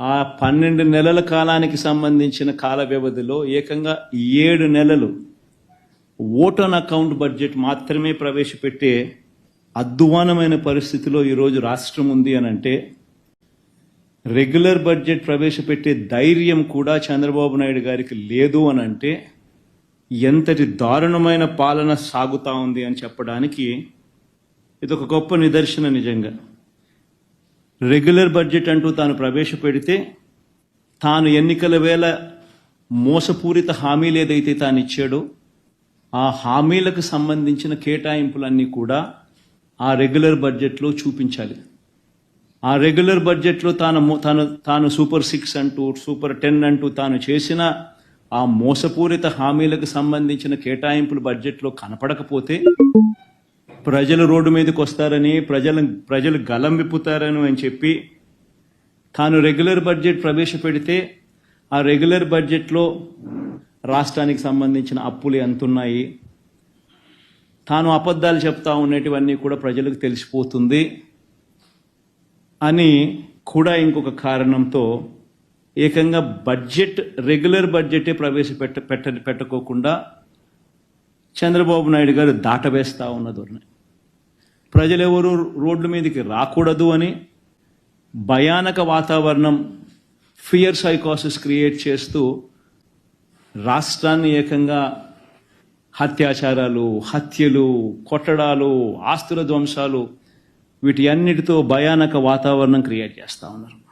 ఆ పన్నెండు నెలల కాలానికి సంబంధించిన కాల వ్యవధిలో ఏకంగా ఏడు నెలలు ఓటన్ అకౌంట్ బడ్జెట్ మాత్రమే ప్రవేశపెట్టే అద్వానమైన పరిస్థితిలో ఈరోజు రాష్ట్రం ఉంది అని అంటే రెగ్యులర్ బడ్జెట్ ప్రవేశపెట్టే ధైర్యం కూడా చంద్రబాబు నాయుడు గారికి లేదు అని అంటే ఎంతటి దారుణమైన పాలన సాగుతా ఉంది అని చెప్పడానికి ఇది ఒక గొప్ప నిదర్శన నిజంగా. రెగ్యులర్ బడ్జెట్ అంటూ తాను ప్రవేశపెడితే తాను ఎన్నికల వేళ మోసపూరిత హామీలు ఏదైతే తాను ఇచ్చాడో ఆ హామీలకు సంబంధించిన కేటాయింపులన్నీ కూడా ఆ రెగ్యులర్ బడ్జెట్లో చూపించాలి. ఆ రెగ్యులర్ బడ్జెట్లో తాను తాను తాను సూపర్ సిక్స్ అంటూ సూపర్ టెన్ అంటూ తాను చేసిన ఆ మోసపూరిత హామీలకు సంబంధించిన కేటాయింపులు బడ్జెట్లో కనపడకపోతే ప్రజలు రోడ్డు మీదకి వస్తారని ప్రజలు ప్రజలు గలం విప్పుతారని అని చెప్పి తాను రెగ్యులర్ బడ్జెట్ ప్రవేశపెడితే ఆ రెగ్యులర్ బడ్జెట్లో రాష్ట్రానికి సంబంధించిన అప్పులు ఎంతున్నాయి తాను అబద్ధాలు చెప్తా ఉన్నటివన్నీ కూడా ప్రజలకు తెలిసిపోతుంది అని కూడా ఇంకొక కారణంతో ఏకంగా బడ్జెట్ రెగ్యులర్ బడ్జెటే ప్రవేశపెట్ట పెట్ట పెట్టుకోకుండా చంద్రబాబు నాయుడు గారు దాటవేస్తూ ఉన్న ధోరణి. ప్రజలెవరూ రోడ్ల మీదకి రాకూడదు అని భయానక వాతావరణం ఫియర్ సైకాసిస్ క్రియేట్ చేస్తూ రాష్ట్రాన్ని ఏకంగా హత్యాచారాలు హత్యలు కొట్టడాలు ఆస్తుల ధ్వంసాలు వీటి అన్నిటితో భయానక వాతావరణం క్రియేట్ చేస్తూ ఉన్నారు.